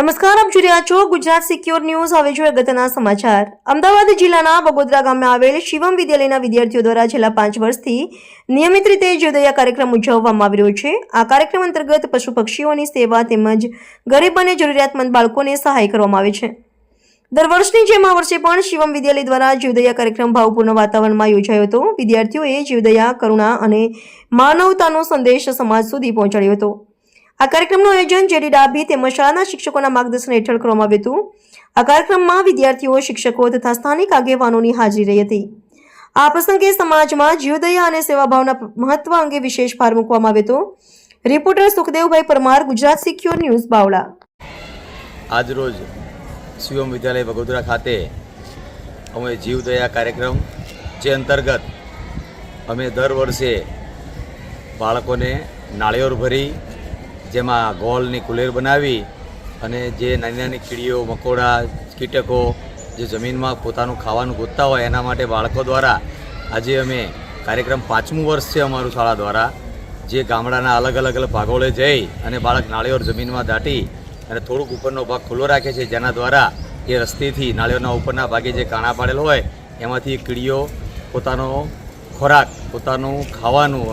નમસ્કાર, આપ જોઈ રહ્યા છો ગુજરાત સિક્યોર ન્યૂઝ. હવે જોઈએ અગત્યના સમાચાર. અમદાવાદ જિલ્લાના બગોદરા ગામે આવેલ શિવમ વિદ્યાલયના વિદ્યાર્થીઓ દ્વારા છેલ્લા પાંચ વર્ષથી નિયમિત રીતે જીવદયા કાર્યક્રમ ઉજવવામાં આવી રહ્યો છે. આ કાર્યક્રમ અંતર્ગત પશુ પક્ષીઓની સેવા તેમજ ગરીબ અને જરૂરિયાતમંદ બાળકોને સહાય કરવામાં આવે છે. દર વર્ષની જેમ આ વર્ષે પણ શિવમ વિદ્યાલય દ્વારા જીવદયા કાર્યક્રમ ભાવપૂર્ણ વાતાવરણમાં યોજાયો હતો. વિદ્યાર્થીઓએ જીવદયા કરુણા અને માનવતાનો સંદેશ સમાજ સુધી પહોંચાડ્યો હતો. આ કાર્યક્રમનું આયોજન જેડી ડાભી તેમજ શાળાના શિક્ષકોના માર્ગદર્શન હેઠળ કરવામાં આવ્યું હતું. આ કાર્યક્રમમાં વિદ્યાર્થીઓ, શિક્ષકો તથા સ્થાનિક આગેવાનોની હાજરી રહી હતી. આ પ્રસંગે સમાજમાં જીવદયા અને સેવાભાવના મહત્વ અંગે વિશેષ ભાર મૂકવામાં આવ્યો હતો. Reporter Sukhdevbhai Parmar, Gujarat secure news, Bavla. આજરોજ શિવમ વિદ્યાલય વગોદરા ખાતે અમે જીવદયા કાર્યક્રમ, જે અંતર્ગત અમે દર વર્ષે બાળકોને નાળિયેર ભરી જેમાં ગોળની કુલેર બનાવી અને જે નાની નાની કીડીઓ, મકોડા, કીટકો જે જમીનમાં પોતાનું ખાવાનું ગોતતા હોય એના માટે બાળકો દ્વારા આજે અમે કાર્યક્રમ પાંચમું વર્ષ છે અમારું શાળા દ્વારા, જે ગામડાના અલગ અલગ અલગ ભાગોળે જઈ અને બાળક નાળિયેર જમીનમાં દાટી અને થોડુંક ઉપરનો ભાગ ખુલ્લો રાખે છે, જેના દ્વારા એ રસ્તેથી નાળિયેરના ઉપરના ભાગે જે કાણા પાડેલ હોય, એમાંથી કીડીઓ પોતાનો ખોરાક, પોતાનું ખાવાનું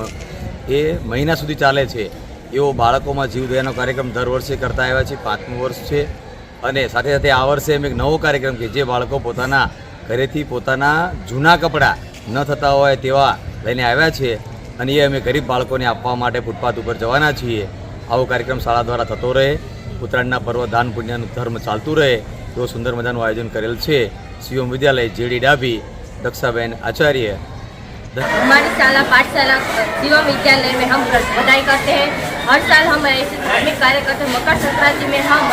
એ મહિના સુધી ચાલે છે. એવો બાળકોમાં જીવદયાનો કાર્યક્રમ દર વર્ષે કરતા આવ્યા છે, પાંચમું વર્ષ છે. અને સાથે સાથે આ વર્ષે એમ એક નવો કાર્યક્રમ કે જે બાળકો પોતાના ઘરેથી પોતાના જૂના કપડાં ન થતા હોય તેવા લઈને આવ્યા છે. અને એ અમે ગરીબ બાળકોને આપવા માટે ફૂટપાથ ઉપર જવાના છીએ. આવો કાર્યક્રમ શાળા દ્વારા થતો રહે. ઉત્તરાયણના પર્વ, દાન, પુણ્યનું ધર્મ ચાલતું રહે. એવો સુંદર મજાનું આયોજન કરેલ છે. શિવમ વિદ્યાલય, જેડી ડાભી, દક્ષાબેન આચાર્ય. हमारी शाला पाठशाला शिवम विद्यालय में हम पढ़ाई करते हैं। हर साल हम ऐसे धार्मिक कार्य करते हैं। मकर संक्रांति में हम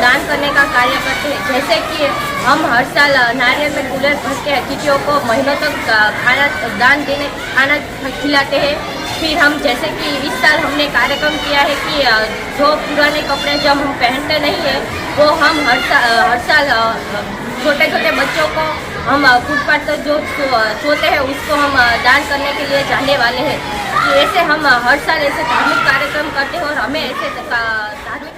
दान करने का कार्य करते हैं। जैसे कि हम हर साल नारियल में कूलर भर के अतिथियों को महीनों तक अ, खाना दान देने खाना खिलाते हैं। फिर हम जैसे कि इस साल हमने कार्यक्रम किया है कि जो पुराने कपड़े जब हम पहनते नहीं है वो हम हर साल हर साल अ, छोटे छोटे बच्चों को हम अ, फुटपाथ पर जो सो- सोते हैं उसको हम अ, दान करने के लिए जाने वाले हैं कि ऐसे हम अ, हर साल ऐसे धार्मिक कार्यक्रम करते हैं और हमें ऐसे ध- का- धार्मिक